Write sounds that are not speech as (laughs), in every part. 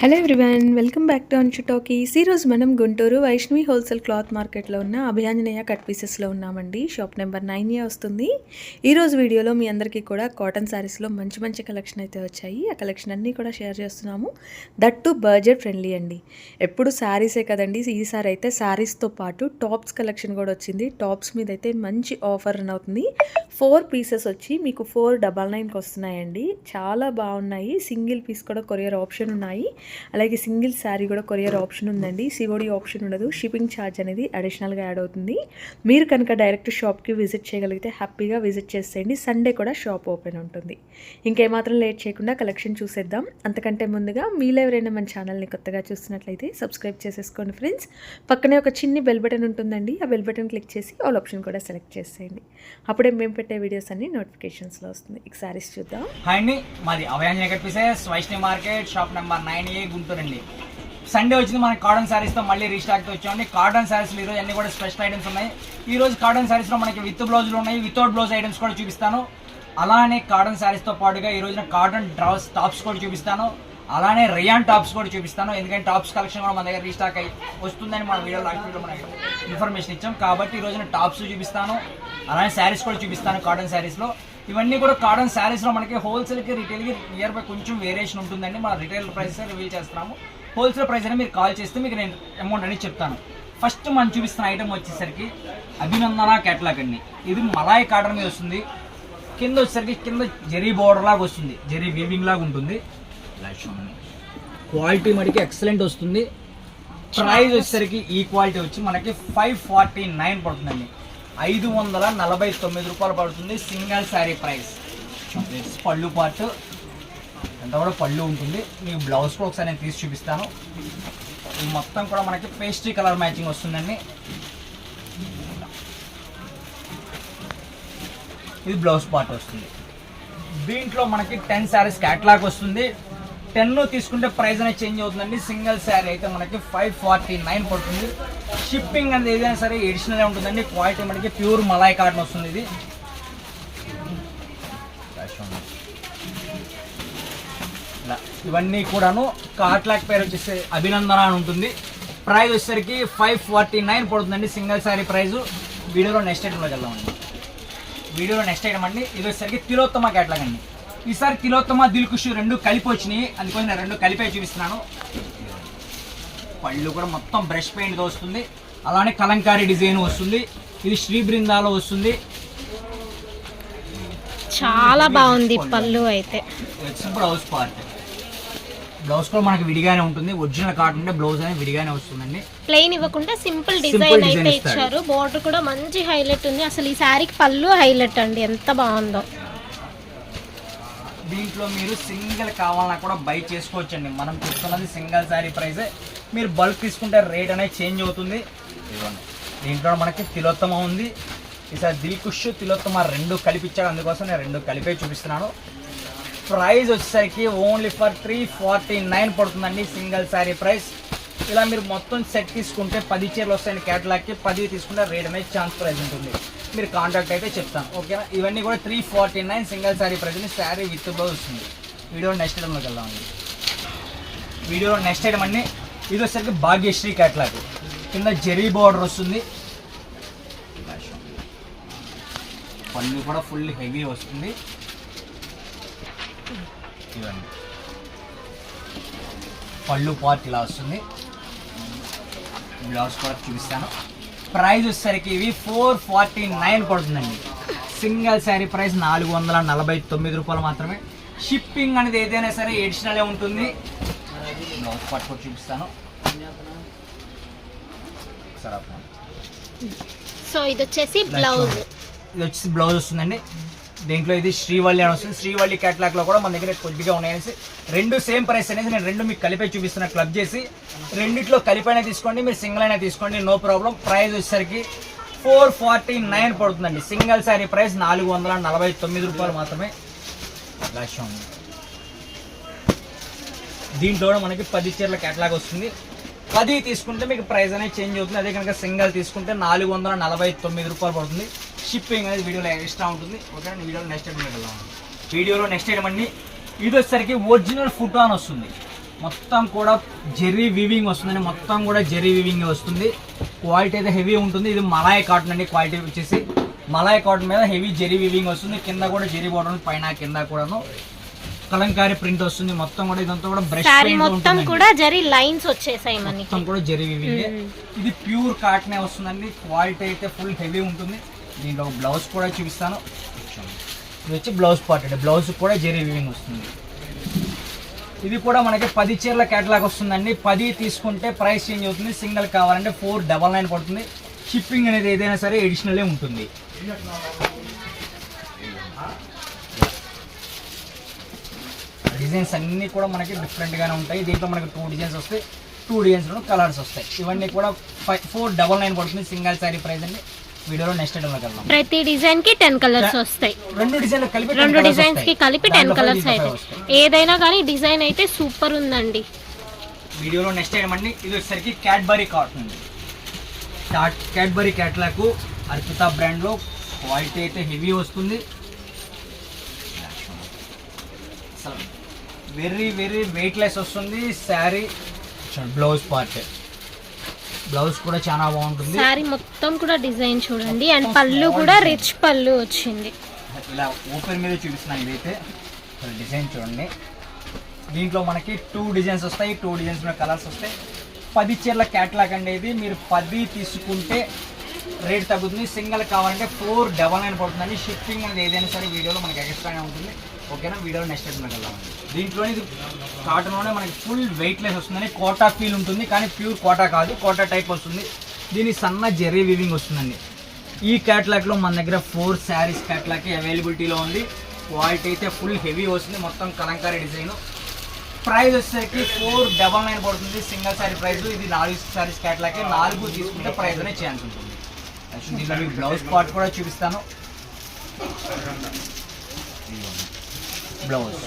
Hello everyone welcome back to Anshu talkies ఈరోజు మనం Guntur Vaishnavi wholesale cloth మార్కెట్లో ఉన్న అభియాంజనేయ కట్ పీసెస్లో ఉన్నామండి. షాప్ నెంబర్ నైన్ వస్తుంది. ఈరోజు వీడియోలో మీ అందరికీ కూడా కాటన్ శారీస్లో మంచి మంచి కలెక్షన్ అయితే వచ్చాయి. ఆ కలెక్షన్ అన్నీ కూడా షేర్ చేస్తున్నాము. దట్ టు బడ్జెట్ ఫ్రెండ్లీ అండి. ఎప్పుడు శారీసే కదండి ఈసారి అయితే శారీస్తో పాటు టాప్స్ కలెక్షన్ కూడా వచ్చింది. టాప్స్ మీద అయితే మంచి ఆఫర్ రన్ అవుతుంది. ఫోర్ పీసెస్ వచ్చి మీకు ఫోర్ డబల్ నైన్కి వస్తున్నాయండి. చాలా బాగున్నాయి. సింగిల్ పీస్ కూడా కొరియర్ ఆప్షన్ ఉన్నాయి. అలాగే సింగిల్ శారీ కూడా కొరియర్ ఆప్షన్ ఉందండి. సివోడి ఆప్షన్ ఉండదు. షిప్పింగ్ ఛార్జ్ అనేది అడిషనల్గా యాడ్ అవుతుంది. మీరు కనుక డైరెక్ట్ షాప్కి విజిట్ చేయగలిగితే హ్యాపీగా విజిట్ చేసేయండి. సండే కూడా షాప్ ఓపెన్ ఉంటుంది. ఇంకేమాత్రం లేట్ చేయకుండా కలెక్షన్ చూసేద్దాం. అంతకంటే ముందుగా మీలో ఎవరైనా మన ఛానల్ని కొత్తగా చూస్తున్నట్లయితే సబ్స్క్రైబ్ చేసేసుకోండి ఫ్రెండ్స్. పక్కనే ఒక చిన్ని బెల్ బటన్ ఉంటుందండి. ఆ బెల్ బటన్ క్లిక్ చేసి ఆల్ ఆప్షన్ కూడా సెలెక్ట్ చేసేయండి. అప్పుడే మేము పెట్టే వీడియోస్ అన్ని నోటిఫికేషన్స్లో వస్తుంది. ఇక సారీస్ చూద్దాం. హాయ్ అండి. మాది Abhiyan pieces Vaishnavi market shop number nine A Guntur అండి సండే వచ్చింది మనకి కాటన్ శారీస్తో మళ్ళీ రీస్టాక్ వచ్చామండి. కాటన్ శారీస్లో ఈ రోజు అన్ని కూడా స్పెషల్ ఐటమ్స్ ఉన్నాయి. ఈ రోజు కాటన్ శారీస్లో మనకి విత్ బ్లౌజులు ఉన్నాయి. వితౌట్ బ్లౌజ్ ఐటమ్స్ కూడా చూపిస్తాను. అలానే కాటన్ శారీస్తో పాటుగా ఈ రోజున కాటన్ డ్రౌస్ టాప్స్ కూడా చూపిస్తాను. అలానే రియాన్ టాప్స్ కూడా చూపిస్తాను. ఎందుకంటే టాప్స్ కలెక్షన్ కూడా మన దగ్గర రీస్టాక్ అయ్యి వస్తుందని మన వీడియో లాస్ట్ వీడియో మనకి ఇన్ఫర్మేషన్ ఇచ్చాం. కాబట్టి ఈ రోజున టాప్స్ చూపిస్తాను. అలానే శారీస్ కూడా చూపిస్తాను కాటన్ శారీస్లో ఇవన్నీ కూడా కాటన్ శారీస్లో మనకి హోల్సేల్కి రిటైల్కి నియర్ బై కొంచెం వేరియేషన్ ఉంటుందండి. మన రిటైల్ ప్రైస్ రివీల్ చేస్తున్నాము. హోల్సేల్ ప్రైస్ అని మీరు కాల్ చేస్తే మీకు నేను అమౌంట్ అనేది చెప్తాను. ఫస్ట్ మనం చూపిస్తున్న ఐటమ్ వచ్చేసరికి అభినందన కేటలాగ్ అండి. ఇది మలాయ్ కాటన్ మీద వస్తుంది. కింద వచ్చేసరికి కింద జెరీ బోర్డర్ లాగా వస్తుంది. జెరీ వీవింగ్ లాగా ఉంటుంది. క్వాలిటీ మనకి ఎక్సలెంట్ వస్తుంది. ప్రైస్ వచ్చేసరికి ఈ క్వాలిటీ వచ్చి మనకి ఫైవ్ ఫార్టీ నైన్ పడుతుందండి. ఐదు వందల నలభై తొమ్మిది రూపాయలు పడుతుంది సింగిల్ శారీ ప్రైస్. పళ్ళు పార్ట్ ఎంత కూడా పళ్ళు ఉంటుంది మీకు బ్లౌజ్ కూడా ఒకసారి నేను తీసి చూపిస్తాను. ఇది మొత్తం కూడా మనకి పేస్ట్రీ కలర్ మ్యాచింగ్ వస్తుందండి. ఇది బ్లౌజ్ పార్ట్ వస్తుంది. దీంట్లో మనకి టెన్ శారీస్ క్యాట్లాగ్ వస్తుంది. టెన్ తీసుకుంటే ప్రైస్ అనేది చేంజ్ అవుతుందండి. సింగిల్ శారీ అయితే మనకి ఫైవ్ ఫార్టీ నైన్ పడుతుంది. షిప్పింగ్ అనేది ఏదైనా సరే ఎడిషనల్ ఉంటుందండి. క్వాలిటీ మనకి ప్యూర్ మలాయ్ కాటన్ వస్తుంది ఇది. ఇవన్నీ కూడాను కాట్లాక్ పేరు వచ్చేసి అభినందన అని ఉంటుంది. ప్రైస్ వచ్చేసరికి ఫైవ్ ఫార్టీ నైన్ పడుతుందండి సింగిల్ శారీ ప్రైస్ వీడియోలో నెక్స్ట్ ఐటెంలోకి వెళ్దామండి వీడియోలో నెక్స్ట్ ఐటమ్ అండి. ఇది వచ్చేసరికి తిలోత్తమ క్యాట్లాగ్ అండి. ఈసారి తిలోత్తమ దిల్కుష్ రెండు కలిపి వచ్చినాయి. అందుకోసం నేను రెండు కలిపే చూపిస్తున్నాను. పళ్ళు కూడా మొత్తం బ్రష్ పెయింట్తో వస్తుంది. అలానే కలంకారీ డిజైన్ వస్తుంది. ఇది శ్రీ బృందాలో వస్తుంది. చాలా బాగుంది పళ్ళు. అయితే. బ్లౌజ్ పార్ట్ బ్లౌజ్ కూడా మనకి విడిగానే ఉంటుంది. ఒరిజినల్ కాటన్ అంటే బ్లౌజ్ అనేది విడిగానే వస్తుందండి. ప్లెయిన్ ఇవ్వకుండా సింపుల్ డిజైన్ అయితే. ఇచ్చారు. బోర్డర్ కూడా మంచి హైలైట్ ఉంది. అసలు ఈ శారీకి పళ్ళు హైలైట్ అండి. ఎంత బాగుందో. దీంట్లో మీరు సింగిల్ కావాలన్నా కూడా బై చేసుకోవచ్చండి. మనం చెప్తున్నది సింగిల్ శారీ ప్రైస్ మీరు బల్క్ తీసుకుంటే రేట్ అనేది చేంజ్ అవుతుంది. ఇదిగోండి. దీంట్లో మనకి తిలోత్తమ ఉంది. ఈసారి దిల్కుష్ తిలోత్తమ రెండు కలిపిచ్చాడు అందుకోసం నేను రెండు కలిపే చూపిస్తున్నాను. ప్రైస్ వచ్చేసరికి only for three forty nine పడుతుందండి సింగిల్ శారీ ప్రైస్. ఇలా మీరు మొత్తం సెట్ తీసుకుంటే పది చీరలు వస్తాయని క్యాటలాగ్కి పది తీసుకుంటే రేట్ అనేది ఛాన్స్ ప్రైస్ ఉంటుంది. మీరు కాంటాక్ట్ అయితే చెప్తాను ఓకేనా ఇవన్నీ కూడా three forty nine single sari price sari with blouse వస్తుంది వీడియో నెక్స్ట్ ఐటమ్లోకి వెళ్దామండి వీడియో నెక్స్ట్ ఐటమ్ అండి. ఇది వచ్చేసరికి భాగ్యశ్రీ క్యాటలాగ్ కింద జెరీ బార్డర్ వస్తుంది. పళ్ళు కూడా ఫుల్ హెవీ వస్తుంది. ఇవన్నీ పళ్ళు పార్ట్ ఇలా వస్తుంది. బ్లౌజ్ కూడా చూపిస్తాను. ప్రైస్ వచ్చేసరికి ఇవి ఫోర్ ఫార్టీ నైన్ పడుతుందండి. సింగిల్ శారీ ప్రైస్ నాలుగు వందల నలభై తొమ్మిది రూపాయలు మాత్రమే. షిప్పింగ్ అనేది ఏదైనా సరే ఎడిషనలే ఉంటుంది. బ్లౌజ్ పార్ట్ కూడా చూపిస్తాను. సో ఇది వచ్చేసి బ్లౌజ్ ఇది వచ్చేసి బ్లౌజ్ వస్తుందండి. దీంట్లో ఇది శ్రీవల్లి అని వస్తుంది. శ్రీవల్లి క్యాటలాగ్లో కూడా మన దగ్గర కొద్దిగా ఉన్నాయనేసి రెండు సేమ్ ప్రైస్ అనేసి నేను రెండు మీకు కలిపే చూపిస్తున్న క్లబ్ చేసి రెండిట్లో కలిపైనా తీసుకోండి మీరు సింగిల్ అయినా తీసుకోండి నో ప్రాబ్లం ప్రైస్ వచ్చేసరికి ఫోర్ ఫార్టీ నైన్ పడుతుందండి. సింగిల్ శారీ ప్రైస్ నాలుగు వందల నలభై తొమ్మిది రూపాయలు మాత్రమే. లక్ష్యం దీంట్లో మనకి పది చీరల క్యాటలాగ్ వస్తుంది. పది తీసుకుంటే మీకు ప్రైస్ అనేది చేంజ్ అవుతుంది. అదే కనుక సింగిల్ తీసుకుంటే నాలుగు వందల నలభై తొమ్మిది రూపాయలు పడుతుంది. షిప్పింగ్ అనేది వీడియోలో ఎక్స్ట్రా ఉంటుంది. ఓకే వీడియోలో నెక్స్ట్ ఐటమ్ వెళ్దాం. వీడియోలో నెక్స్ట్ ఐటమ్ అండి ఇది వచ్చేసరికి ఒరిజినల్ ఫుటాన్ వస్తుంది. మొత్తం కూడా జెర్రీ వీవింగ్ వస్తుందండి. మొత్తం కూడా జెర్రీ వీవింగ్ వస్తుంది. క్వాలిటీ అయితే హెవీ ఉంటుంది. ఇది మలాయ్ కాటన్ అండి. క్వాలిటీ వచ్చేసి మలాయ్ కాటన్ మీద హెవీ జెరీ వీవింగ్ వస్తుంది. కింద కూడా జెరీ బోర్డర్ ఉంది, పైన కింద కూడాను కలంకారీ ప్రింట్ వస్తుంది. మొత్తం కూడా ఇదంతా కూడా బ్రష్ మొత్తం కూడా జరి లైన్స్ వచ్చేసాయి మొత్తం కూడా జెరీ వీవింగ్ ఇది ప్యూర్ కాటనే వస్తుందండి. క్వాలిటీ అయితే ఫుల్ హెవీ ఉంటుంది. దీంట్లో బ్లౌజ్ కూడా చూపిస్తాను. ఇది వచ్చి బ్లౌజ్ పార్ట్ అండి. బ్లౌజ్ కూడా జెరీ వివింగ్ వస్తుంది. ఇది కూడా మనకి పది చీరల కేటలాగ్ వస్తుందండి. పది తీసుకుంటే ప్రైస్ చేంజ్ అవుతుంది. సింగిల్ కావాలంటే ఫోర్ డబల్ నైన్ పడుతుంది. షిప్పింగ్ అనేది ఏదైనా సరే ఎడిషనలే ఉంటుంది. డిజైన్స్ అన్నీ కూడా మనకి డిఫరెంట్గానే ఉంటాయి. దీంట్లో మనకి టూ డిజైన్స్ వస్తాయి. టూ డిజైన్స్లో కలర్స్ వస్తాయి. ఇవన్నీ కూడా ఫైవ్ ఫోర్ డబల్ నైన్ పడుతుంది. సింగిల్ శారీ ప్రైస్ అండి. వీడియోలో నెక్స్ట్ వెళ్దాం. ప్రతి డిజైన్కి టెన్ కలర్స్ వస్తాయి. రెండు డిజైన్లు కలిపి 10 రెండు డిజైన్స్కి. కలిపి టెన్ కలర్స్ అయితే. ఏదైనా కానీ డిజైన్ అయితే సూపర్ ఉందండి. వీడియోలో నెక్స్ట్ ఐటమ్ అండి. ఇది వచ్చేసరికి క్యాడ్బరీ కాటన్ అండి క్యాడ్బరీ క్యాట్లాక్ అర్పిత బ్రాండ్లో క్వాలిటీ అయితే హెవీ వస్తుంది. వెరీ వెరీ వెయిట్లెస్ వస్తుంది. శారీ బ్లౌజ్ పార్ట్ బ్లౌజ్ కూడా చాలా బాగుంటుంది. శారీ మొత్తం కూడా డిజైన్ చూడండి. అండ్ పళ్ళు కూడా రిచ్ పళ్ళు వచ్చింది. ఇలా ఓపెన్ మీద చూపిస్తున్నాను ఇదైతే డిజైన్ చూడండి. దీంట్లో మనకి టూ డిజైన్స్ వస్తాయి. టూ డిజైన్స్ మీద కలర్స్ వస్తాయి. పది చీరల క్యాట్లాగ్ అండి ఇది. మీరు పది తీసుకుంటే రేట్ తగ్గుతుంది. సింగిల్ కావాలంటే ఫోర్ డబల్ నైన్ పడుతుందండి. షిప్పింగ్ అనేది ఏదైనా సరే వీడియోలో మనకి ఎక్స్ట్రానే ఉంటుంది. ఓకేనా? వీడియో నెక్స్ట్ టైం వెళ్ళామండి దీంట్లో ఇది కాటన్లోనే మనకి ఫుల్ వెయిట్లెస్ వస్తుందని కోటా ఫీల్ ఉంటుంది కానీ ప్యూర్ కోటా కాదు. కోటా టైప్ వస్తుంది. దీని సన్న జెర్రీ వివింగ్ వస్తుందండి. ఈ క్యాట్లాగ్లో మన దగ్గర ఫోర్ శారీస్ క్యాట్లాగ్ అవైలబిలిటీలో ఉంది. క్వాలిటీ అయితే ఫుల్ హెవీ వస్తుంది. మొత్తం కలంకారీ డిజైన్. ప్రైస్ వచ్చేసరికి ఫోర్ డబల్ నైన్ పడుతుంది. సింగిల్ శారీ ప్రైస్ ఇది నాలుగు శారీస్ క్యాట్లాగే నాలుగు తీసుకుంటే ప్రైస్ అనే ఛాన్స్ ఉంటుంది. దీంట్లో మీకు బ్లౌజ్ పార్ట్ కూడా చూపిస్తాను. బ్లౌజ్.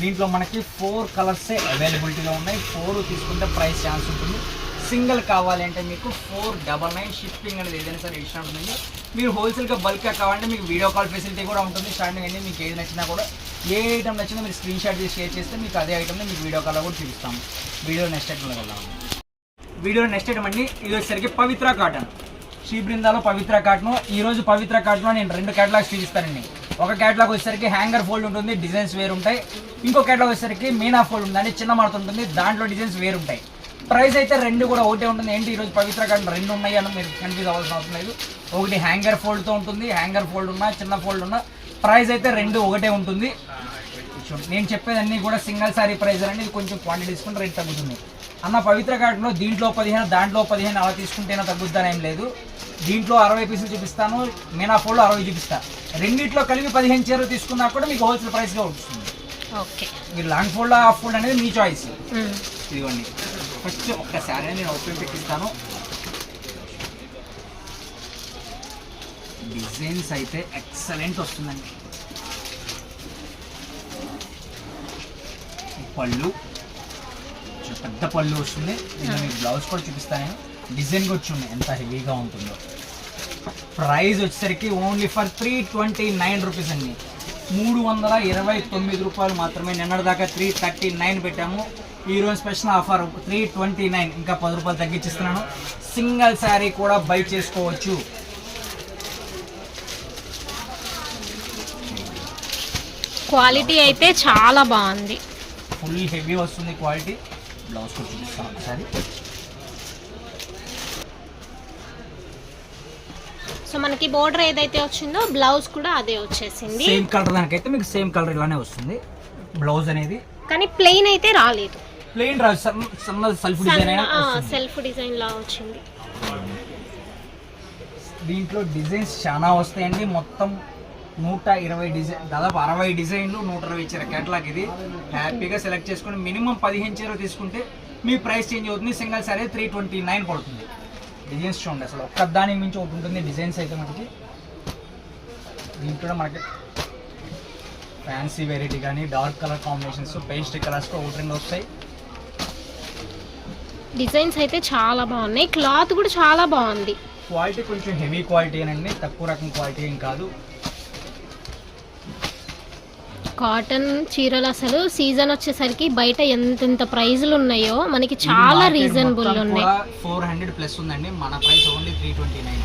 దీంట్లో మనకి ఫోర్ కలర్సే అవైలబిలిటీలో ఉన్నాయి. ఫోర్ తీసుకుంటే ప్రైస్ ఛాన్స్ ఉంటుంది. సింగిల్ కావాలి అంటే మీకు ఫోర్ డబల్ నైన్ షిప్పింగ్ అనేది ఏదైనా సరే ఇష్టం ఉంటుంది మీరు హోల్సేల్గా బల్క్గా కావాలంటే మీకు వీడియో కాల్ ఫెసిలిటీ కూడా ఉంటుంది. స్టార్టింగ్ అన్ని మీకు ఏది నచ్చినా కూడా. ఏ ఐటమ్ నచ్చినా మీరు స్క్రీన్ షాట్ తీసి షేర్ చేస్తే మీకు అదే ఐటమ్ని మీకు వీడియో కాల్లో కూడా చూపిస్తాము. వీడియో నెక్స్ట్ ఐటమ్లో వెళ్దాం వీడియో నెక్స్ట్ ఐటమ్ అండి. ఇది వచ్చేసరికి పవిత్ర కాటన్. శ్రీ బృందాలో పవిత్ర కాటన్. ఈ రోజు పవిత్ర కాటన్లో నేను రెండు కేటలాగ్స్ చూపిస్తానండి ఒక కేటలాగ్ వచ్చేసరికి హ్యాంగర్ ఫోల్డ్ ఉంటుంది డిజైన్స్ వేరు ఉంటాయి ఇంకో కేటలాగ్ వచ్చేసరికి మీనా ఫోల్డ్ ఉంటుంది చిన్న మడత ఉంటుంది దాంట్లో డిజైన్స్ వేరు ఉంటాయి ప్రైస్ అయితే రెండు కూడా ఒకటే ఉంటుంది. ఏంటి ఈరోజు పవిత్ర కాటన్ రెండు ఉన్నాయి అని మీరు కన్ఫ్యూజ్ అవ్వాల్సిన అవసరం లేదు. ఒకటి హ్యాంగర్ ఫోల్డ్తో ఉంటుంది హ్యాంగర్ ఫోల్డ్ ఉన్న చిన్న ఫోల్డ్ ఉన్న ప్రైస్ అయితే రెండు ఒకటే ఉంటుంది. నేను చెప్పేదన్నీ కూడా సింగిల్ సారీ ప్రైస్ అండి. ఇది కొంచెం క్వాంటిటీ తీసుకుంటే రేట్ తగ్గుతుంది. అన్న పవిత్ర కార్డులో దీంట్లో పదిహేను దాంట్లో పదిహేను అలా తీసుకుంటేనే తగ్గుద్దానేం ఏం లేదు. దీంట్లో అరవై పీసులు చూపిస్తాను మీనా ఫోల్డ్ అరవై చూపిస్తాను రెండిట్లో కలిపి పదిహేను చీరలు తీసుకున్నా కూడా మీకు హోల్సేల్ ప్రైస్గా వస్తుంది. ఓకే. మీరు లాంగ్ ఫోల్డ్ హాఫ్ ఫోల్డ్ అనేది మీ చాయిస్ ఇదిగోండి. ఫస్ట్ ఒక్కసారి నేను ఓపెన్ పెట్టిస్తాను. డిజైన్స్ అయితే ఎక్సలెంట్ వస్తుందండి. పళ్ళు. పెద్ద పళ్ళు వస్తుంది. నేను మీకు బ్లౌజ్ కూడా చూపిస్తాను డిజైన్ కూడా చూడండి ఎంత హెవీగా ఉంటుందో. ప్రైస్ వచ్చేసరికి only for three twenty nine rupees అండి. మూడు వందల ఇరవై తొమ్మిది రూపాయలు మాత్రమే నిన్నటి దాకా త్రీ థర్టీ నైన్ పెట్టాము. ఈ రోజు special offer three twenty nine ఇంకా పది రూపాయలు తగ్గించిస్తున్నాను. సింగిల్ శారీ కూడా బై చేసుకోవచ్చు. క్వాలిటీ అయితే చాలా బాగుంది. ఫుల్ హెవీ వస్తుంది క్వాలిటీ. బ్లౌజ్ కూడా చూపిస్తాను ఒకసారి. సో మనకి బోర్డర్ ఏదైతే వచ్చిందో బ్లౌజ్ కూడా అదే వచ్చేసింది. సేమ్ కలర్ దానికైతే మీకు సేమ్ కలర్ ఇలానే వస్తుంది. బ్లౌజ్ అనేది. కానీ ప్లెయిన్ అయితే రాలేదు. ప్లెయిన్ రాదు. సెల్ఫ్ డిజైన్ సెల్ఫ్ డిజైన్ లా వచ్చింది. దీంట్లో డిజైన్స్ చాలా వస్తాయండి. మొత్తం నూట ఇరవై డిజైన్ దాదాపు అరవై డిజైన్లు నూట ఇరవై ఇచ్చారు కేటలాగ్ ఇది. హ్యాపీగా సెలెక్ట్ చేసుకుని మినిమం పదిహేను చీరలు తీసుకుంటే మీ ప్రైస్ చేంజ్ అవుతుంది. Single sari three twenty nine పడుతుంది. డిజైన్స్ చూడండి అసలు ఒక్క దానికి మించి ఒకటి ఉంటుంది డిజైన్స్ అయితే మనకి. దీంట్లో మనకి ఫ్యాన్సీ వెరైటీ కానీ dark colour combinations pastel colours ఒకటి రెండు వస్తాయి. డిజైన్స్ అయితే చాలా బాగున్నాయి. క్లాత్ కూడా చాలా బాగుంది. క్వాలిటీ కొంచెం హెవీ క్వాలిటీ అండి తక్కువ రకం క్వాలిటీ ఏం కాదు. కాటన్ చీరలు అసలు సీజన్ వచ్చేసరికి బయట ఎంతెంత ప్రైజులు ఉన్నాయో మనకి చాలా రీజనబుల్ ఉన్నాయి. ఫోర్ హండ్రెడ్ ప్లస్ ఉందండి. మన price only three twenty nine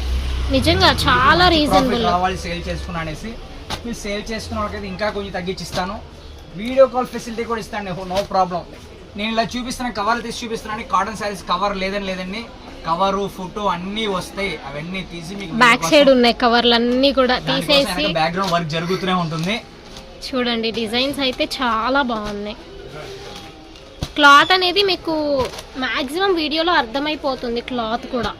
నిజంగా చాలా రీజనబుల్ కావాలి సేల్ చేసుకున్నా అనేసి. మీరు సేల్ చేసుకున్న వాళ్ళకైతే ఇంకా కొంచెం తగ్గించి ఇస్తాను వీడియో కాల్ ఫెసిలిటీ కూడా ఇస్తాను నో ప్రాబ్లం నేను ఇలా చూపిస్తున్న కవర్ తీసి చూపిస్తున్నాను కాటన్ శారీస్ కవర్ లేదని లేదండి. కవరు ఫోటో అన్నీ వస్తాయి. అవన్నీ తీసి మీకు బ్యాక్ సైడ్ ఉన్నాయి కవర్లు అన్నీ కూడా తీసేసి బ్యాక్గ్రౌండ్ వర్క్ జరుగుతూనే ఉంటుంది. చూడండి డిజైన్స్ అయితే చాలా బాగున్నాయి. క్లాత్ అనేది మీకు మాక్సిమం వీడియోలో అర్థమైపోతుంది క్లాత్ కూడా.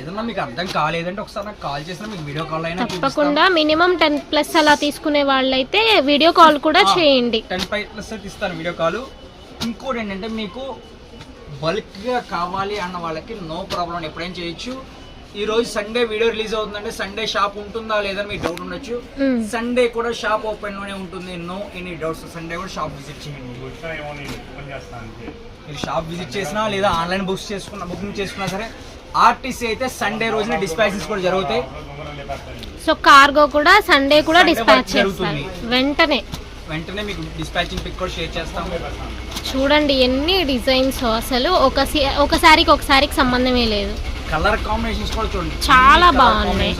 ఏదన్నా మీకు అర్థం కాలేదంటే ఒకసారి నాకు కాల్ చేసినా మీకు వీడియో కాల్ అయినా తప్పకుండా మినిమం టెన్ ప్లస్ అలా తీసుకునే వాళ్ళైతే వీడియో కాల్ కూడా చేయండి. టెన్ ఫైవ్ ప్లస్ ఇస్తాను వీడియో కాల్. ఇంకోటి ఏంటంటే మీకు బల్క్గా కావాలి అన్న వాళ్ళకి నో ప్రాబ్లం ఎప్పుడైనా చేయొచ్చు. ఈ రోజు సండే వీడియో రిలీజ్ అవుతుందంటే సండే షాప్ ఉంటుందా లేదా మీకు డౌట్ ఉండొచ్చు. సండే కూడా షాప్ ఓపెన్లోనే ఉంటుంది. నో ఎనీ డౌట్స్ సండే కూడా షాప్ విజిట్ చేయండి. మీరు షాప్ విజిట్ చేసినా లేదా ఆన్లైన్ బుక్స్ చేసుకున్న బుకింగ్ చేసుకున్నా సరే ఆర్టీసీ అయితే సండే రోజున డిస్పాచెస్ కూడా జరుగుతాయి. సో కార్గో కూడా సండే కూడా డిస్పాచ్ జరుగుతుంది. వెంటనే. వెంటనే మీకు డిస్పాచింగ్ పిక్ కూడా షేర్ చేస్తాము. చూడండి ఎన్ని డిజైన్స్ అసలు ఒక సి- ఒక శారీకి ఒక శారీకి సంబంధమే లేదు. కలర్ కాంబినేషన్స్ కూడా చూడండి. చాలా బాగున్నాయి.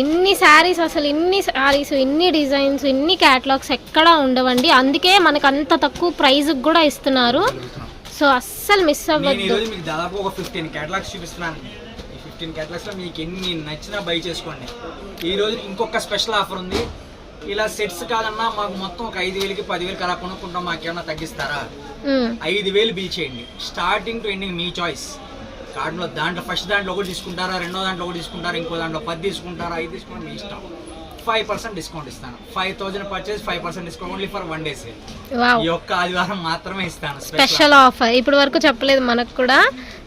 ఇన్ని శారీస్ అసలు ఇన్ని శారీస్ ఇన్ని డిజైన్స్ ఇన్ని క్యాటలాగ్స్ ఎక్కడా ఉండవండి. అందుకే మనకు అంత తక్కువ ప్రైస్ కూడా ఇస్తున్నారు. సో అస్సలు మిస్ అవ్వద్దు. మీకు దాదాపు ఒక ఫిఫ్టీన్ క్యాటలాగ్స్ చూపిస్తున్నాను. ఫిఫ్టీన్ క్యాటలాగ్స్లో మీకు ఎన్ని నచ్చినా బై చేసుకోండి. ఈ రోజు ఇంకొక స్పెషల్ ఆఫర్ ఉంది. ఇలా సెట్స్ కాదన్నా మాకు మొత్తం ఒక ఐదు వేలకి పదివేలకి అలా కొనుక్కుంటాం మాకేమన్నా తగ్గిస్తారా? ఐదు వేలు బిల్ చేయండి. స్టార్టింగ్ టు ఎండింగ్ మీ చాయిస్ కార్డులో దాంట్లో ఫస్ట్ దాంట్లో ఒకటి తీసుకుంటారా రెండో దాంట్లో ఒకటి తీసుకుంటారా ఇంకో దాంట్లో పది తీసుకుంటారా ఐదు తీసుకుంటారా మీ ఇష్టం. ఫైవ్ పర్సెంట్ డిస్కౌంట్ ఇస్తాను. Five thousand purchase five percent discount only for one days wow ఈ ఒక్క ఆదివారం మాత్రమే ఇస్తాను. స్పెషల్ ఆఫర్ ఇప్పటి వరకు చెప్పలేదు మనకు కూడా.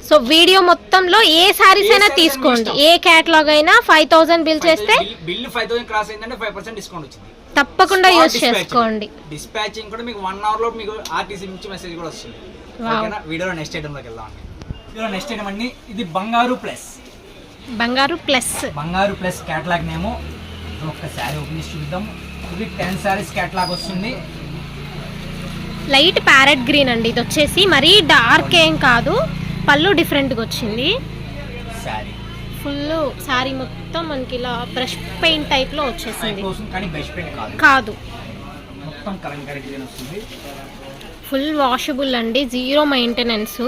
సో వీడియో మొత్తంలో ఏ శారీస్ అయినా తీసుకోండి. ఏ క్యాటలాగ్ అయినా ఫైవ్ థౌసండ్ బిల్ చేస్తే బిల్ ఫైవ్ థౌసండ్ క్రాస్ అయిందంటే ఫైవ్ పర్సెంట్ డిస్కౌంట్ వచ్చింది. తప్పకుండా యూజ్ చేసుకోండి. డిస్పాచింగ్ కూడా మీకు వన్ అవర్లో మీకు ఆర్టీసీ నుంచి మెసేజ్ కూడా వస్తుంది. ఓకేనా? వీడియోలో నెక్స్ట్ ఐటమ్లోకి వెళ్దాం వీడియోలో నెక్స్ట్ ఐటమ్ అండి. ఇది బంగారు ప్లస్. బంగారు ప్లస్. బంగారు ప్లస్ క్యాటలాగ్ నేమో. ఒక శారీ ఓపెన్ చేసి చూద్దాం. ఇది టెన్ శారీస్ క్యాటలాగ్ వస్తుంది. లైట్ ప్యారెట్ గ్రీన్ అండి. ఇది వచ్చేసి మరీ డార్క్ ఏం కాదు. పళ్ళు డిఫరెంట్గా వచ్చింది. శారీ. ఫుల్ శారీ మొత్తం మనకి ఇలా బ్రష్ పెయింట్ టైప్లో వచ్చేసింది. కాదు. ఫుల్ వాషబుల్ అండి. Zero maintenance.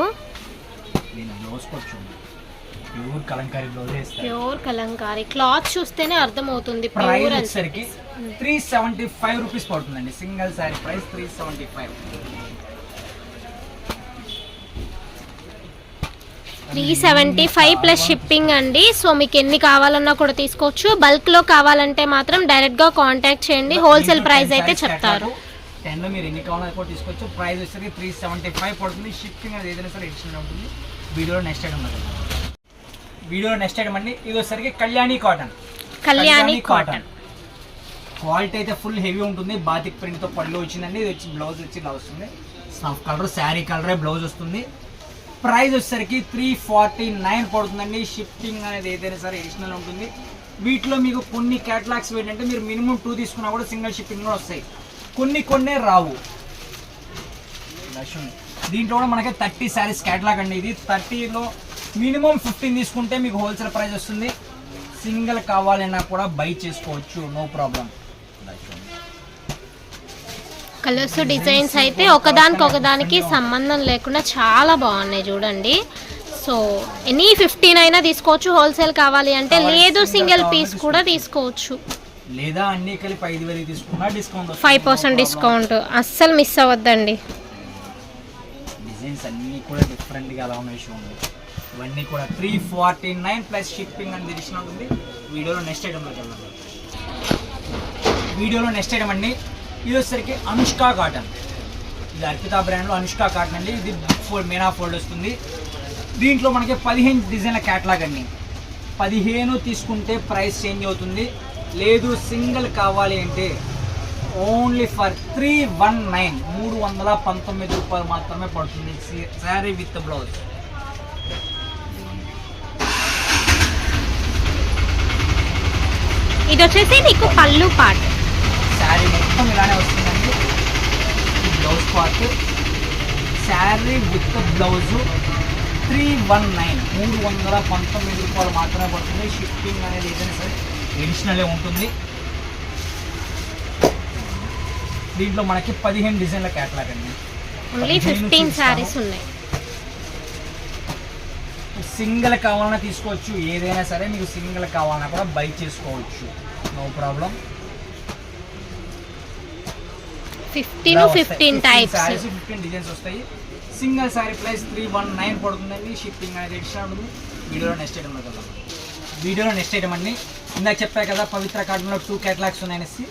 Pure Kalamkari blouse pure Kalamkari. Cloth చూస్తేనే అర్థమవుతుంది ప్రైస్ వచ్చేసరికి త్రీ సెవెంటీ ఫైవ్ రూపీస్ పడుతుందండి. Single sari price three seventy five three seventy five plus shipping అండి. సో మీకు ఎన్ని కావాలన్నా కూడా తీసుకోవచ్చు. బల్క్లో కావాలంటే మాత్రం డైరెక్ట్గా కాంటాక్ట్ చేయండి. హోల్సేల్ ప్రైస్ అయితే చెప్తారు. మీరు ఎన్ని కూడా తీసుకోవచ్చు. ప్రైస్ వచ్చేసరికి త్రీ సెవెంటీ ఫైవ్ పడుతుంది. షిప్పింగ్ అనేది ఏదైనా సరే ఎడిషనల్ ఉంటుంది. వీడియోలో నెక్స్ట్ ఐటమ్ ఉంటుంది వీడియోలో నెక్స్ట్ ఐటమ్ అండి. ఇది వచ్చేసరికి Kalyani cotton Kalyani cotton quality అయితే ఫుల్ హెవీ ఉంటుంది. బాతిక్ ప్రింట్తో పళ్ళు వచ్చిందండి. ఇది వచ్చి బ్లౌజ్ వచ్చి ఇలా వస్తుంది. స్నఫ్ కలర్ శారీ కలరే బ్లౌజ్ వస్తుంది. ప్రైస్ వచ్చేసరికి త్రీ ఫార్టీ నైన్ పడుతుందండి. షిప్పింగ్ అనేది ఏదైనా సరే ఎడిషనల్ ఉంటుంది. వీటిలో మీకు కొన్ని క్యాటలాగ్స్ ఏంటంటే మీరు మినిమం టూ తీసుకున్నా కూడా సింగిల్ షిప్పింగ్ కూడా వస్తాయి. కొన్ని కొన్నే రావు. దీంట్లో కూడా మనకి థర్టీ శారీస్ క్యాటలాగ్ అండి ఇది. థర్టీలో మినిమం ఫిఫ్టీన్ తీసుకుంటే మీకు హోల్సేల్ ప్రైస్ వస్తుంది. సింగిల్ కావాలన్నా కూడా బై చేసుకోవచ్చు. No problem. కలర్స్ డిజైన్స్ అయితే ఒకదానికి ఒకదానికి సంబంధం లేకుండా చాలా బాగున్నాయి చూడండి. సో ఎనీ ఫిఫ్టీన్ అయినా తీసుకోవచ్చు. హోల్సేల్ కావాలి అంటే లేదు సింగిల్ పీస్ కూడా తీసుకోవచ్చు. లేదా అన్ని కలిపి ఐదు వేలు తీసుకున్నా డిస్కౌంట్ ఫైవ్ పర్సెంట్ డిస్కౌంట్ అస్సలు మిస్ అవ్వద్దండి. డిజైన్స్ అన్నీ కూడా డిఫరెంట్గా అలా ఉన్న విషయం ఉంది ఇవన్నీ కూడా three forty nine plus shipping అని తెలిసిన ఉంటుంది వీడియోలో నెక్స్ట్ ఐటమ్లోకి వెళ్ళండి వీడియోలో నెక్స్ట్ ఐటమ్ అండి. ఇది వచ్చేసరికి అనుష్కా కాటన్ ఇది అర్పిత బ్రాండ్లో అనుష్కా కాటన్ అండి. ఇది ఫోల్డ్ మేనా ఫోల్డ్ వస్తుంది. దీంట్లో మనకి పదిహేను డిజైన్ల క్యాటలాగ్ అండి. పదిహేను తీసుకుంటే ప్రైస్ చేంజ్ అవుతుంది. లేదు సింగిల్ కావాలి అంటే only for three one nine మూడు వందల పంతొమ్మిది రూపాయలు మాత్రమే పడుతుంది. శారీ విత్ బ్లౌజ్ ఇది వచ్చేసి నీకు పళ్ళు పార్ట్ శారీ మొత్తం ఇలానే వస్తుందండి. Blouse part sari with blouse three one nine మూడు వందల పంతొమ్మిది రూపాయలు మాత్రమే పడుతుంది. షిప్పింగ్ అనేది ఏదైనా సరే ఎడిషనలే ఉంటుంది. దీంట్లో మనకి పదిహేను డిజైన్ల క్యాటలాగ్ అండి. Only fifteen. శారీస్ ఉన్నాయి. సింగిల్ కావాలన్నా తీసుకోవచ్చు. ఏదైనా సరే మీకు సింగిల్ కావాలన్నా కూడా బై చేసుకోవచ్చు. No problem. Fifteen fifteen types fifteen designs వస్తాయి. Single sari price three one nine పడుతుందండి. షిప్పింగ్ అనేది ఎక్స్ట్రా ఉంటుంది వీడియోలో నెక్స్ట్ ఐటమ్ కదా వీడియోలో నెక్స్ట్ ఐటమ్ అండి. ఇందాక చెప్పా కదా పవిత్ర కార్టన్లో టూ క్యాటలాగ్స్ ఉన్నాయనేసి.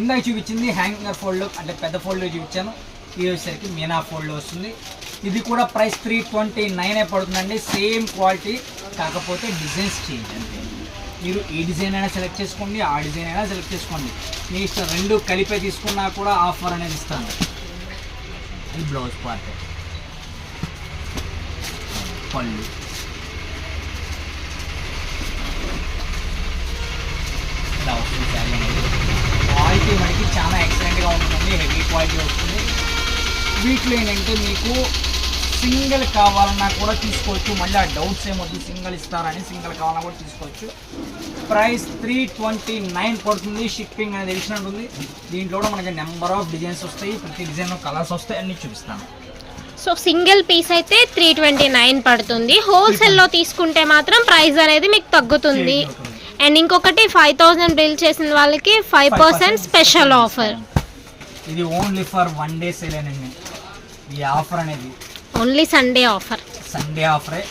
ఇందాక చూపించింది హ్యాంగర్ ఫోల్డ్ అంటే పెద్ద ఫోల్డ్ చూపించాను. ఇది వచ్చేసరికి మీనా ఫోల్డ్ వస్తుంది. ఇది కూడా ప్రైస్ త్రీ ట్వంటీ నైనే పడుతుందండి. సేమ్ క్వాలిటీ కాకపోతే డిజైన్స్ చేంజ్ అంతే. మీరు ఏ డిజైన్ అయినా సెలెక్ట్ చేసుకోండి ఆ డిజైన్ అయినా సెలెక్ట్ చేసుకోండి. మీ ఇష్టం రెండు కలిపే తీసుకున్నా కూడా ఆఫర్ అనేది ఇస్తాను. ఈ బ్లౌజ్ పార్ట్ పళ్ళు. వస్తుంది శారీ అనేది. క్వాలిటీ మనకి చాలా ఎక్సలెంట్గా ఉంటుందండి. హెవీ క్వాలిటీ వస్తుంది. వీటిలో ఏంటంటే మీకు సింగిల్ కావాలన్నా కూడా తీసుకోవచ్చు. మళ్ళీ ఆ డౌట్స్ ఏమొద్దు సింగిల్ ఇస్తారని సింగిల్ కావాలన్నా కూడా తీసుకోవచ్చు. ప్రైస్ త్రీ ట్వంటీ నైన్ పడుతుంది. షిప్పింగ్ అనేది తెలిసిన ఉంటుంది దీంట్లో కూడా మనకి నెంబర్ ఆఫ్ డిజైన్స్ వస్తాయి. ప్రతి డిజైన్ కలర్స్ వస్తాయి. అన్ని చూపిస్తాను. సో సింగిల్ పీస్ అయితే త్రీ ట్వంటీ నైన్ పడుతుంది. హోల్సేల్లో తీసుకుంటే మాత్రం ప్రైస్ అనేది మీకు తగ్గుతుంది. అండ్ ఇంకొకటి ఫైవ్ థౌసండ్ బిల్ చేసిన వాళ్ళకి ఫైవ్ పర్సెంట్ స్పెషల్ ఆఫర్. ఇది ఓన్లీ ఫర్ వన్ డే సేలేనండి ఈ ఆఫర్ అనేది ఓన్లీ సండే ఆఫర్. సండే ఆఫరే.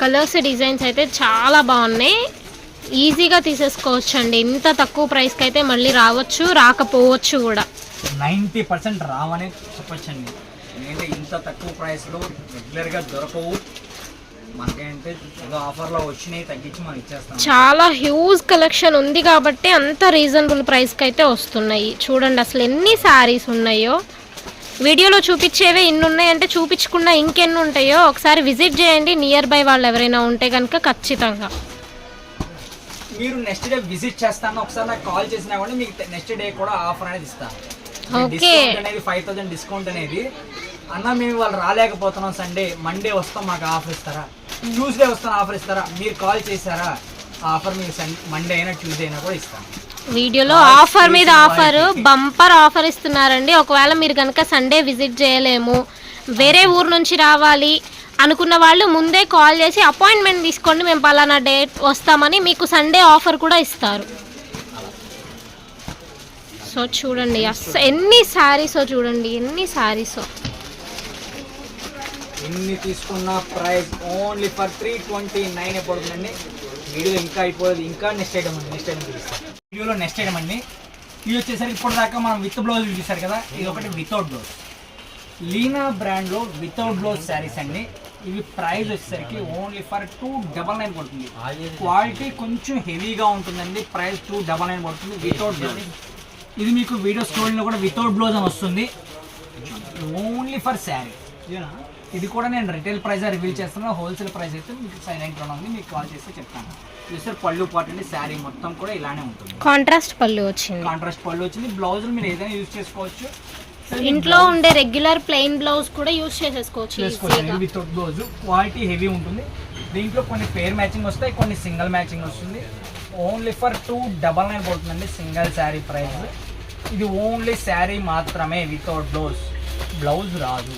కలర్స్ డిజైన్స్ అయితే చాలా బాగున్నాయి. ఈజీగా తీసేసుకోవచ్చు అండి ఇంత తక్కువ ప్రైస్కి అయితే మళ్ళీ రావచ్చు రాకపోవచ్చు కూడా. నైంటీ పర్సెంట్ రావని చెప్పొచ్చండి. ఎందుకంటే ఇంత తక్కువ ప్రైస్లో రెగ్యులర్గా దొరకవు. మనకేంటే ఏదో ఆఫర్లో వచ్చినాయి తగ్గించి మనం ఇచ్చేస్తాం. చాలా హ్యూజ్ కలెక్షన్ ఉంది కాబట్టి అంత రీజనబుల్ ప్రైస్కి అయితే వస్తున్నాయి. చూడండి అసలు ఎన్ని శారీస్ ఉన్నాయో. వీడియోలో చూపించేవే ఇన్ని ఉన్నాయంటే చూపించకుండా ఇంకెన్ని ఉంటాయో ఒకసారి విజిట్ చేయండి. నియర్ బై వాళ్ళు ఎవరైనా ఉంటే కనుక ఖచ్చితంగా. మీరు నెక్స్ట్ డే విజిట్ చేస్తాను. ఒకసారి నాకు కాల్ చేసినా కూడా మీకు నెక్స్ట్ డే కూడా ఆఫర్ అనేది ఇస్తాను. డిస్కౌంట్ అనేది ఫైవ్ థౌసండ్ డిస్కౌంట్ అనేది. అన్న మేము వాళ్ళు రాలేకపోతున్నాం సండే. మండే వస్తాం మాకు ఆఫర్ ఇస్తారా? ట్యూస్డే వస్తాను ఆఫర్ ఇస్తారా? మీరు కాల్ చేశారా? ఆఫర్ మీకు సన్ మండే అయినా ట్యూస్డే అయినా కూడా ఇస్తాను వీడియోలో ఆఫర్ మీద ఆఫర్. బంపర్ ఆఫర్ ఇస్తున్నారండి. ఒకవేళ మీరు కనుక సండే విజిట్ చేయలేము వేరే ఊరు నుంచి రావాలి అనుకున్న వాళ్ళు ముందే కాల్ చేసి అపాయింట్మెంట్ తీసుకోండి మేము పలానా డేట్ వస్తామని మీకు సండే ఆఫర్ కూడా ఇస్తారు. సో చూడండి అస్స ఎన్ని శారీసో చూడండి ఎన్ని శారీసో ఎన్ని తీసుకున్న price only for three twenty nine పడుతుందండి? వీడియో ఇంకా అయిపోలేదు ఇంకా నెక్స్ట్ ఐటమ్ నెక్స్ట్ ఐటమ్ చూపిస్తాం వీడియోలో నెక్స్ట్ ఐటమ్ అండి. ఇది వచ్చేసరికి ఇప్పుడు దాకా మనం విత్ బ్లౌజ్ చూసారు కదా ఇది ఒకటి వితౌట్ బ్లౌజ్ లీనా బ్రాండ్లో వితౌట్ బ్లౌజ్ శారీస్ అండి. ఇవి ప్రైస్ వచ్చేసరికి only for two double nine పడుతుంది క్వాలిటీ కొంచెం హెవీగా ఉంటుందండి ప్రైస్ టూ డబల్ నైన్ పడుతుంది వితౌట్ బ్లౌజ్ ఇది మీకు వీడియో స్టోరీలో కూడా వితౌట్ బ్లౌజ్ అని వస్తుంది. ఓన్లీ ఫర్ శారీ ఇది కూడా నేను రిటైల్ ప్రైస్ రివీల్ చేస్తున్నాను హోల్సేల్ ప్రైస్ అయితే మీకు సైలెంట్లో ఉంది మీకు కాల్ చేస్తే చెప్తాను. ఇది సార్ పళ్ళు పాటు అండి శారీ మొత్తం కూడా ఇలానే ఉంటుంది. కాంట్రాస్ట్ పళ్ళు వచ్చింది. కాంట్రాస్ట్ పళ్ళు వచ్చింది. బ్లౌజులు మీరు ఏదైనా యూజ్ చేసుకోవచ్చు. ఇంట్లో ఉండే రెగ్యులర్ ప్లెయిన్ బ్లౌజ్ కూడా యూజ్ చేసేసుకోవచ్చు వితౌట్ బ్లౌజ్ క్వాలిటీ హెవీ ఉంటుంది. దీంట్లో కొన్ని పేర్ మ్యాచింగ్ వస్తాయి కొన్ని సింగిల్ మ్యాచింగ్ వస్తుంది. Only for two double nine పడుతుందండి సింగిల్ శారీ ప్రైస్ ఇది ఓన్లీ శారీ మాత్రమే వితౌట్ బ్లౌజ్ బ్లౌజ్ రాదు.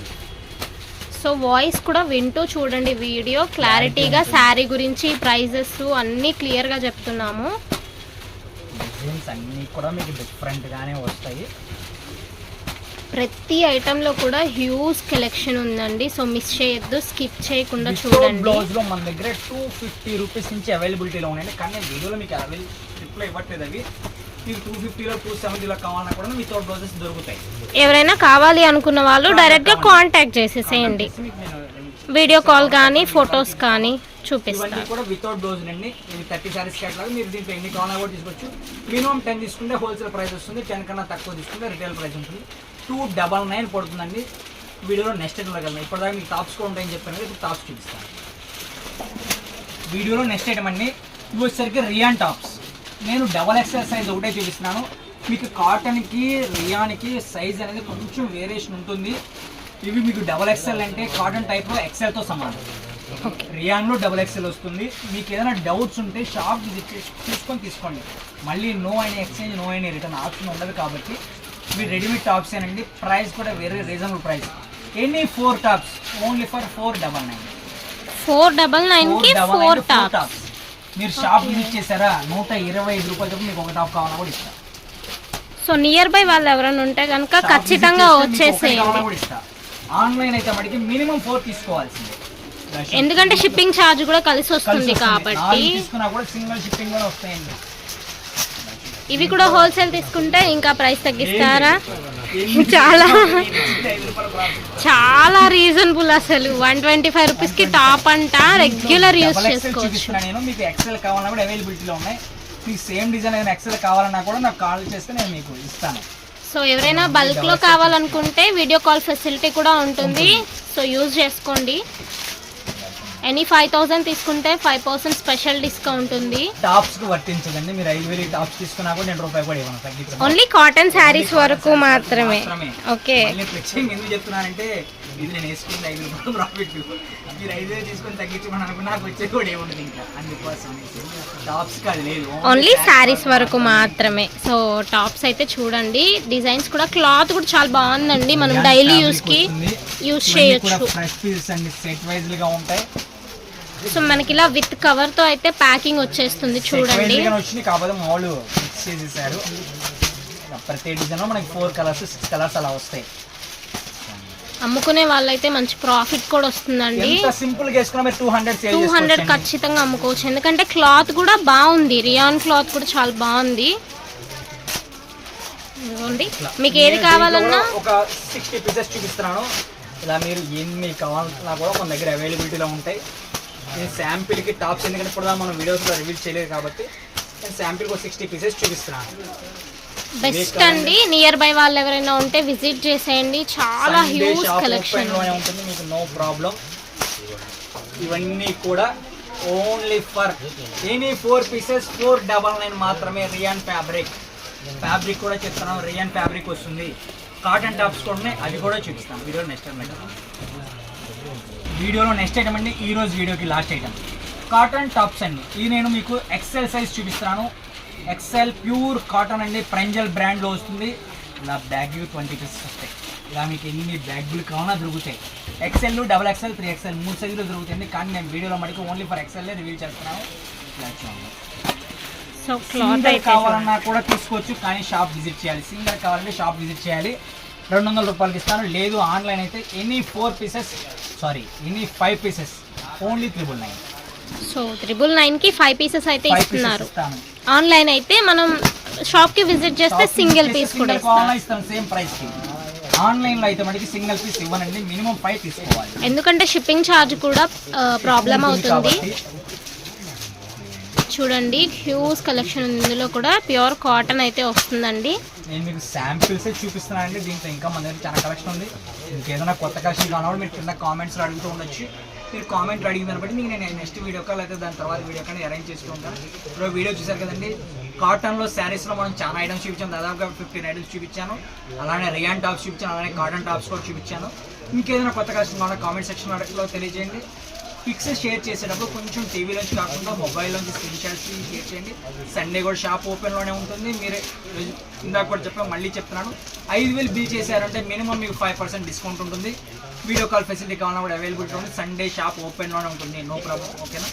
సో వాయిస్ కూడా వింటూ చూడండి వీడియో. క్లారిటీగా శారీ గురించి ప్రైజెస్ అన్నీ క్లియర్గా చెప్తున్నాము. డిజైన్స్ అన్నీ కూడా మీకు డిఫరెంట్గానే వస్తాయి. ప్రతి ఐటెంలో కూడా హ్యూజ్ కలెక్షన్ ఉందండి. సో మిస్ చేయొద్దు స్కిప్ చేయకుండా చూడండి. బ్లౌజ్లో మన దగ్గర టూ ఫిఫ్టీ రూపీస్ నుంచి అవైలబిలిటీలో ఉన్నాయండి. కానీ వీడియోలో మీకు ఇవ్వట్లేదు అవి. టూ ఫిఫ్టీలో టూ సెవెంటీలో కావాలన్నా కూడా బ్లౌజెస్ దొరుకుతాయి. ఎవరైనా కావాలి అనుకున్న వాళ్ళు డైరెక్ట్గా కాంటాక్ట్ చేసేసేయండి. వీడియో కాల్ కానీ ఫొటోస్ కానీ చూపిస్తాను. కూడా వితౌట్ డోజ్ అండి ఇది థర్టీ మీరు దీంట్లో ఎన్ని కావాలన్నా కూడా తీసుకోవచ్చు. మినిమం టెన్ తీసుకుంటే హోల్సేల్ ప్రైస్ వస్తుంది. టెన్ కన్నా తక్కువ తీసుకుంటే రిటైల్ ప్రైస్ ఉంటుంది. టూ డబల్ నైన్ పడుతుందండి. వీడియోలో నెక్స్ట్ ఐటమ్ వెళ్ళగలను ఇప్పటిదాకా మీకు టాప్స్ కూడా ఉంటాయని చెప్పాను కదా ఇప్పుడు టాప్స్ చూపిస్తాను. వీడియోలో నెక్స్ట్ ఐటమ్ అండి. ఇవి వచ్చేసరికి రియాన్ టాప్స్ నేను డబల్ ఎక్స్ఎల్ సైజ్ ఒకటే చూపిస్తున్నాను. మీకు కాటన్కి రియాన్కి సైజ్ అనేది కొంచెం వేరియేషన్ ఉంటుంది. ఇవి మీకు డబల్ ఎక్స్ఎల్ అంటే కాటన్ టైప్లో ఎక్సెల్తో సమానం. రియాన్లో డబుల్ ఎక్స్ఎల్ వస్తుంది. మీకు ఏదైనా డౌట్స్ ఉంటే షాప్ విజిట్ చేసి చూసుకొని తీసుకోండి. మళ్ళీ నో అయిన ఎక్స్చేంజ్ నో అయిన రిటర్న్ ఆప్షన్ ఉండదు కాబట్టి. మీరు రెడీమేడ్ టాప్స్ ఏనండి. ప్రైస్ కూడా very reasonable price any four tops only for four double nine four double నైన్కి ఫోర్ టాప్ టాప్స్ మీరు షాప్ విజిట్ చేశారా? నూట ఇరవై ఐదు రూపాయలు మీకు ఒక టాప్ కావాలన్నా కూడా ఇస్తా. సో నియర్ బై వాళ్ళు ఎవరైనా ఉంటే కనుక ఖచ్చితంగా వచ్చేసేయండి. కూడా ఇస్తా. ఆన్లైన్ అయితే మటుకి మినిమం ఫోర్ తీసుకోవాల్సిందే. ఎందుకంటే షిప్పింగ్ ఛార్జ్ కూడా కలిసి వస్తుంది కాబట్టి. తీసుకున్నా కూడా సింగిల్ షిప్పింగ్ కూడా వస్తాయండి. ఇవి కూడా హోల్సేల్ తీసుకుంటే ఇంకా ప్రైస్ తగ్గిస్తారా? చాలా. (laughs) చాలా రీజనబుల్ అసలు. వన్ ట్వంటీ ఫైవ్ రూపీస్కి టాప్ అంట. రెగ్యులర్ యూస్ చేసుకోవచ్చు. చూపిస్తున్నా నేను. మీకు ఎక్సెల్ కావాలన్నా కూడా అవైలబిలిటీలో ఉన్నాయి. మీకు సేమ్ డిజైన్ ఏదైనా ఎక్సెల్ కావాలన్నా కూడా నాకు కాల్ చేస్తే నేను మీకు ఇస్తాను. సో ఎవరైనా బల్క్లో కావాలనుకుంటే వీడియో కాల్ ఫెసిలిటీ కూడా ఉంటుంది. సో యూజ్ చేసుకోండి. ఎనీ ఫైవ్ థౌసండ్ తీసుకుంటే ఫైవ్ పర్సెంట్ స్పెషల్ డిస్కౌంట్ ఉంది. టాప్స్కు వర్తించదండి. మీరు ఐదు వేలు టాప్స్ తీసుకున్నా కూడా నేను రూపాయి కూడా ఇవ్వను. తగ్గించను ఓన్లీ కాటన్ శారీస్ వరకు మాత్రమే. ఓకే ఫ్లెక్సింగ్ ఎందుకు చెప్తున్నానంటే ఇది నేను వేసుకుంది ఐదు రూపాయలు ప్రాఫిట్ మీరు ఐదు వేలు తీసుకొని తగ్గించమని అనుకున్నా నాకు వచ్చే కూడా ఏముండదు ఇంకా. అందుకోసం టాప్స్ కాదు లేదు ఓన్లీ శారీస్ వరకు మాత్రమే. సో టాప్స్ అయితే చూడండి. డిజైన్స్ కూడా క్లాత్ కూడా చాలా బాగుందండి. మనం డైలీ యూస్కి యూస్ చేయొచ్చు. ఫ్రెష్ పీసెస్ అండి సెట్ వైజ్గా ఉంటాయి. సో మనకి ఇలా విత్ కవర్తో అయితే ప్యాకింగ్ వచ్చేస్తుంది చూడండి. ప్రతి డిజైన్లో మనకి ఫోర్ కలర్స్ సిక్స్ కలర్స్ అలా వస్తాయి. అమ్ముకునే వాళ్ళైతే మంచి ప్రాఫిట్ కూడా వస్తుందండి. సింపుల్ టూ హండ్రెడ్ ఖచ్చితంగా అమ్ముకోవచ్చు. ఎందుకంటే క్లాత్ కూడా బాగుంది. రియాన్ క్లాత్ కూడా చాలా బాగుంది. మీకు ఏది కావాలన్నా ఒక సిక్స్టీ పీసెస్ చూపిస్తున్నాను. ఇలా మీరు ఎన్ని కావాలన్నా కూడా మన దగ్గర అవైలబిలిటీలో ఉంటాయి. నేను శాంపిల్కి టాప్స్ ఎందుకంటే ఇప్పుడు మనం వీడియోస్లో రివీల్ చేయలేదు కాబట్టి నేను శాంపిల్ ఒక సిక్స్టీ పీసెస్ చూపిస్తున్నాను. బెస్ట్ అండి. నియర్ బై వాళ్ళు ఎవరైనా ఉంటే విజిట్ చేసేయండి. చాలా హ్యూజ్ కలెక్షన్ ఉంటుంది. మీకు నో ప్రాబ్లం ఇవన్నీ కూడా only for any four pieces four double nine మాత్రమే రియాన్ ఫ్యాబ్రిక్ ఫ్యాబ్రిక్ కూడా చెప్తున్నాం రియాన్ ఫ్యాబ్రిక్ వస్తుంది. కాటన్ టాప్స్ కూడా ఉన్నాయి అవి కూడా చూపిస్తాను. వీడియో నెక్స్ట్ టైం వీడియోలో నెక్స్ట్ ఐటమ్ అండి ఈ రోజు వీడియోకి లాస్ట్ ఐటమ్ కాటన్ టాప్స్ అండి ఇది నేను మీకు ఎక్సెల్ సైజ్ చూపిస్తున్నాను ఎక్సెల్ ప్యూర్ కాటన్ అండి ప్రెంజల్ బ్రాండ్లో వస్తుంది. ఇలా బ్యాగ్ ట్వంటీ పీసెస్ వస్తాయి. ఇలా మీకు ఎన్ని బ్యాగులు కావాలన్నా దొరుకుతాయి. XL double XL three XL మూడు సైజులు దొరుకుతుంది కానీ నేను వీడియోలో మటుకు ఓన్లీ ఫర్ ఎక్సెల్ రివ్యూ చేస్తున్నాను. సో సింగల్ కావాలన్నా కూడా తీసుకోవచ్చు కానీ షాప్ విజిట్ చేయాలి. సింగల్ కావాలంటే షాప్ విజిట్ చేయాలి. రెండు వందల రూపాయలకి ఇస్తాను. లేదు ఆన్లైన్ అయితే any four pieces sorry any five pieces only triple nine so triple నైన్కి ఫైవ్ పీసెస్ అయితే ఇస్తున్నారు. ఇస్తాను. ఆన్లైన్ అయితే మనం షాప్కి విజిట్ చేస్తే సింగిల్ పీస్ కూడా సింగిల్ కావాలన్నా ఇస్తారు ఇస్తాను సేమ్ ప్రైస్కి ఆన్లైన్లో అయితే మనకి సింగిల్ పీస్ ఇవ్వనండి మినిమం ఫైవ్ తీసుకోవాలి. ఎందుకంటే షిప్పింగ్ ఛార్జ్ కూడా ప్రాబ్లం అవుతుంది. చూడండి హ్యూజ్ కలెక్షన్ ఇందులో కూడా ప్యూర్ కాటన్ అయితే వస్తుందండి. నేను మీకు శాంపిల్స్ చూపిస్తున్నాను అండి దీంట్లో ఇంకా మన దగ్గర చాలా కలెక్షన్ ఉంది. ఇంకేదైనా కొత్త కలెక్షన్ కావాలంటే మీరు కింద కామెంట్స్లో అడుగుతూ ఉండొచ్చు. మీరు కామెంట్ అడిగినారు బట్టి మీకు నేను నెక్స్ట్ వీడియో కాల్ అయితే దాని తర్వాత వీడియో కానీ అరేంజ్ చేస్తూ ఉంటాను ఇప్పుడు వీడియో చూసారు కదండి? కాటన్లో శారీస్లో మనం చాలా ఐటమ్స్ చూపించాను దాదాపుగా ఫిఫ్టీన్ ఐటమ్స్ చూపించాను. అలానే రియాన్ టాప్స్ చూపించాను. అలానే కాటన్ టాప్స్ కూడా చూపించాను. ఇంకేదైనా కొత్త కష్టం కావాలంటే కామెంట్ సెక్షన్లో తెలియజేయండి. పిక్స్ షేర్ చేసేటప్పుడు కొంచెం టీవీలోంచి కాకుండా మొబైల్లోంచి స్క్రీన్ షాట్స్ షేర్ చేయండి. సండే కూడా షాప్ ఓపెన్లోనే ఉంటుంది. మీరు ఇందాక కూడా చెప్పాను మళ్ళీ చెప్తున్నాను. ఐదు వేలు బిల్ చేశారంటే మినిమం మీకు ఫైవ్ పర్సెంట్ డిస్కౌంట్ ఉంటుంది. వీడియో కాల్ ఫెసిలిటీ కావాలన్నా కూడా అవైలబిలిటీ ఉంది సండే షాప్ ఓపెన్లోనే ఉంటుంది. నో ప్రాబ్లం ఓకేనా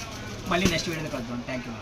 మళ్ళీ నెక్స్ట్ వీడియో కలుద్దాం. Thank you